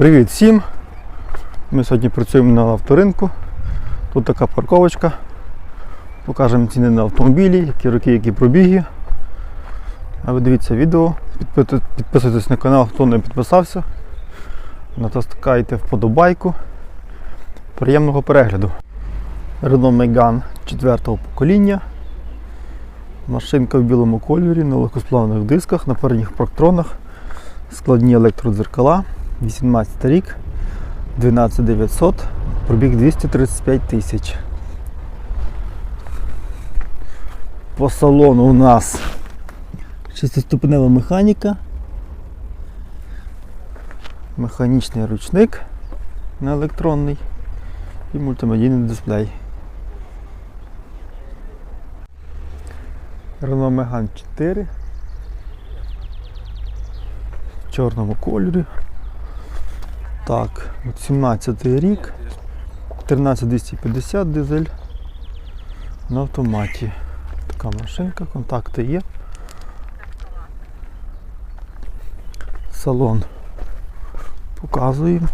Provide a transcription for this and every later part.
Привіт всім! Ми сьогодні працюємо на авторинку. Тут така парковочка. Покажемо ціни на автомобілі, які роки, які пробіги. А ви дивіться відео, підписуйтесь на канал, хто не підписався. Натискайте вподобайку. Приємного перегляду. Renault Megane 4 покоління. Машинка в білому кольорі, на легкосплавних дисках, на передніх парктронах, складні електродзеркала. 18 рік, 12900, пробіг 235 тисяч. По салону у нас шестиступенева механіка, механічний ручник на електронний і мультимедійний дисплей. Renault Megane 4 в чорному кольорі. Так, от 17 рік, 13250 дизель на автоматі. Така машинка, контакти є. Салон показуємо.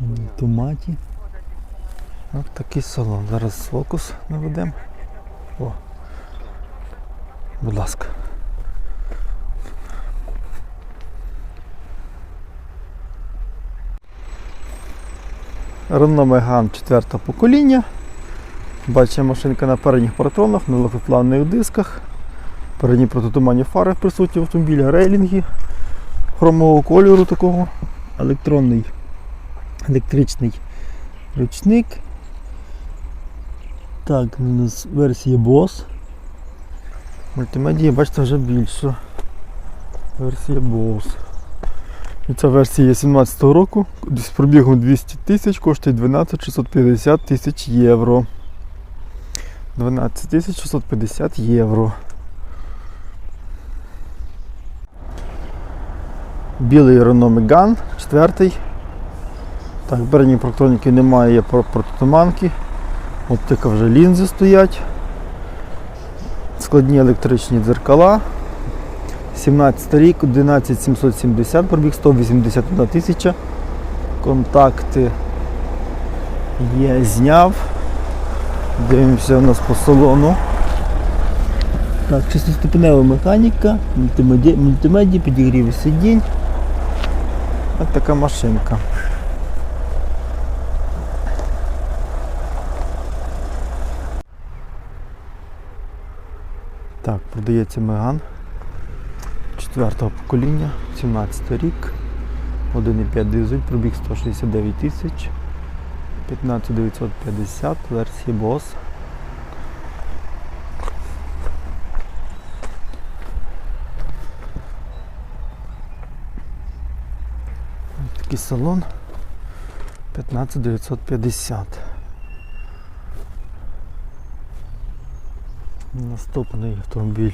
На автоматі. Ось такий салон. Зараз фокус наведемо. О. Будь ласка. Renault Megane 4 покоління. Бачимо машинка на передніх паратронах, на легкоплавних дисках. Передні протитуманні фари присутні в автомобілі, рейлінги хромового кольору такого. Електронний електричний ручник. Так, у нас версія BOSS. Мультимедія, бачите, вже більше. Версія BOSS. І ця версія є 17 року, з пробігом 200 тисяч, коштує 12 650 тисяч євро. 12 тисяч 650 євро. Білий Renault Megane, четвертий. Так, передньої проктроніки немає, є про- протитуманки. Оптика вже лінзи стоять. Складні електричні дзеркала. 17 рік, 11770, пробіг 181 тисяча. Контакти є, зняв. Дивимося у нас по салону. Так, шестиступенева механіка, мультимеді, мультимедія, підігрів сидінь. Ось така машинка. Так, продається Меган четвертого покоління, 17 рік, 1,5 дизель, пробіг 169 тисяч, 15950, версії BOSS. Такий салон 15950. Наступний автомобіль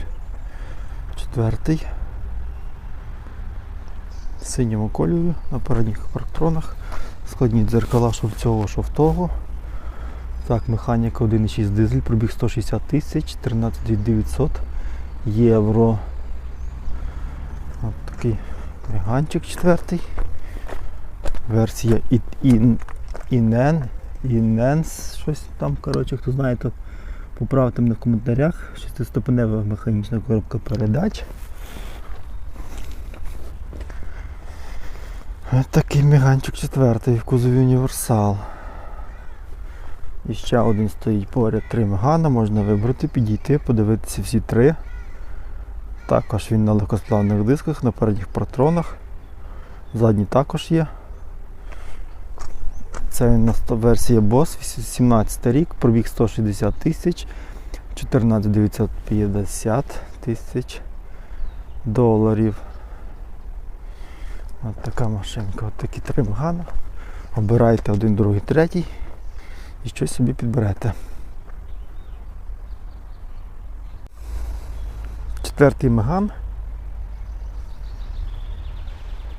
четвертий. Синьому кольорі на передніх парктронах. Складні дзеркала що в цього, що в того. Так, механіка 1,6 дизель, пробіг 160 тисяч, 13 900 євро. От такий меганчик четвертий. Версія і- Інен, Іненс, щось там, коротше, хто знає, то поправте мене в коментарях. Шестиступенева механічна коробка передач. Ось такий меганчик четвертий в кузові універсал. І ще один стоїть поряд три мегана, можна вибрати, підійти, подивитися всі три. Також він на легкосплавних дисках, на передніх патронах. Задній також є. Це він версія BOSS, 17 рік, пробіг 160 тисяч, 14 950 тисяч доларів. Ось така машинка, от такі три мегана. Обирайте один, другий, третій і щось собі підберете. Четвертий меган.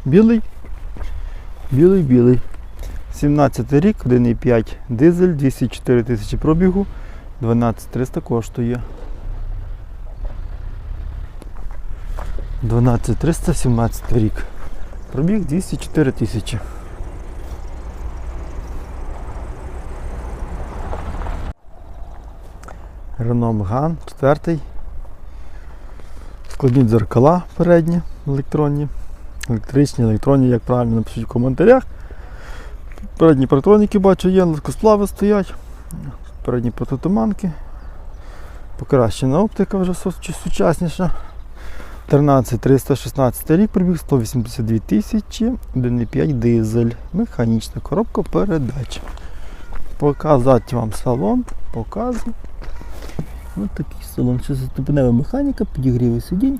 Білий. Білий, білий. 17 рік, 1,5 дизель, 204 тисячі пробігу, 12300 коштує. 12300, 17 рік. Пробіг 204 тисячі. Renault Megane 4. Складні дзеркала передні, електронні. Електричні, електронні, як правильно напишіть в коментарях. Передні парктроніки бачу є, легкосплави стоять. Передні протитуманки. Покращена оптика вже сучасніша. 13 316 рік пробіг 182 тисячі, 1,5 дизель, механічна коробка передач. Показати вам салон, показую. Ось такий салон. Шестиступенева механіка, підігріви сидінь.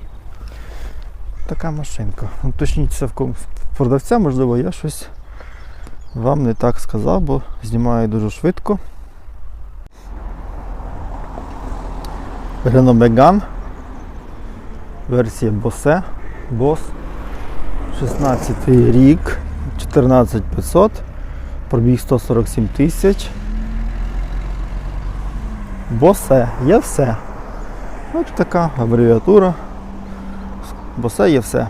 Така машинка. Ну, Точніше в продавця, можливо, я щось вам не так сказав, бо знімаю дуже швидко. Renault Megane. Версія Bose. Boss. 16 рік. 14500. Пробіг 147 тисяч. Босе, є все. Ось така абревіатура. Босе є все.